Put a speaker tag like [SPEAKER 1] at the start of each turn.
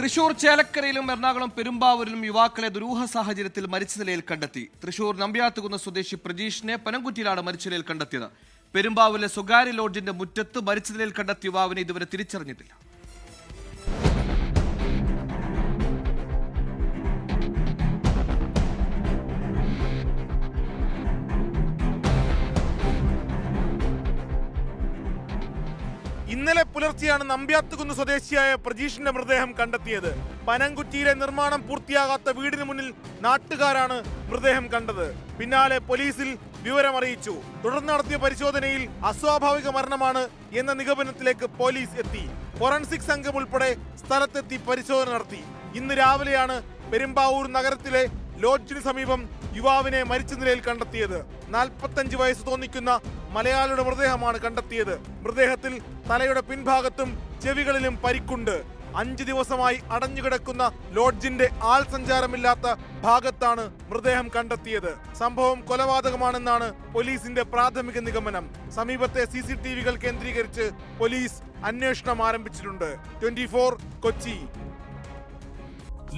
[SPEAKER 1] തൃശൂർ ചേലക്കരയിലും എറണാകുളം പെരുമ്പാവൂരിലും യുവാക്കളെ ദുരൂഹ സാഹചര്യത്തിൽ മരിച്ച നിലയിൽ കണ്ടെത്തി. തൃശൂർ നമ്പ്യാത്തുകുന്ന് സ്വദേശി പ്രജീഷിനെ പനംകുറ്റിയിലാണ് മരിച്ച നിലയിൽ കണ്ടെത്തിയത്. പെരുമ്പാവൂരിലെ സ്വകാര്യ ലോഡ്ജിന്റെ മുറ്റത്ത് മരിച്ച നിലയിൽ കണ്ടെത്തിയ യുവാവിനെ ഇതുവരെ തിരിച്ചറിഞ്ഞിട്ടില്ല.
[SPEAKER 2] ഇന്നലെ പുലർച്ചെയാണ് നമ്പ്യാത്തുകുന്ന് സ്വദേശിയായ പ്രജീഷിന്റെ മൃതദേഹം കണ്ടെത്തിയത്. പനംകുറ്റിയിലെ നിർമ്മാണം പൂർത്തിയാകാത്ത വീടിന് മുന്നിൽ നാട്ടുകാരാണ് മൃതദേഹം കണ്ടത്. പിന്നാലെ പോലീസിൽ വിവരമറിയിച്ചു. തുടർന്ന് നടത്തിയ പരിശോധനയിൽ അസ്വാഭാവിക മരണമാണ് എന്ന നിഗമനത്തിലേക്ക് പോലീസ് എത്തി. ഫോറൻസിക് സംഘം ഉൾപ്പെടെ സ്ഥലത്തെത്തി പരിശോധന നടത്തി. ഇന്ന് രാവിലെയാണ് പെരുമ്പാവൂർ നഗരത്തിലെ ലോഡ്ജിന് സമീപം യുവാവിനെ മരിച്ച നിലയിൽ കണ്ടെത്തിയത്. നാൽപ്പത്തഞ്ച് വയസ്സ് തോന്നിക്കുന്ന മലയാളിയുടെ മൃതദേഹമാണ് കണ്ടെത്തിയത്. മൃതദേഹത്തിൽ തലയുടെ പിൻഭാഗത്തും ചെവികളിലും പരിക്കുണ്ട്. അഞ്ചു ദിവസമായി അടഞ്ഞുകിടക്കുന്ന ലോഡ്ജിന്റെ ആൾ സഞ്ചാരമില്ലാത്ത ഭാഗത്താണ് മൃതദേഹം കണ്ടെത്തിയത്. സംഭവം കൊലപാതകമാണെന്നാണ് പോലീസിന്റെ പ്രാഥമിക നിഗമനം. സമീപത്തെ സി സി ടി വികൾ കേന്ദ്രീകരിച്ച് പോലീസ് അന്വേഷണം ആരംഭിച്ചിട്ടുണ്ട്. ട്വന്റി കൊച്ചി.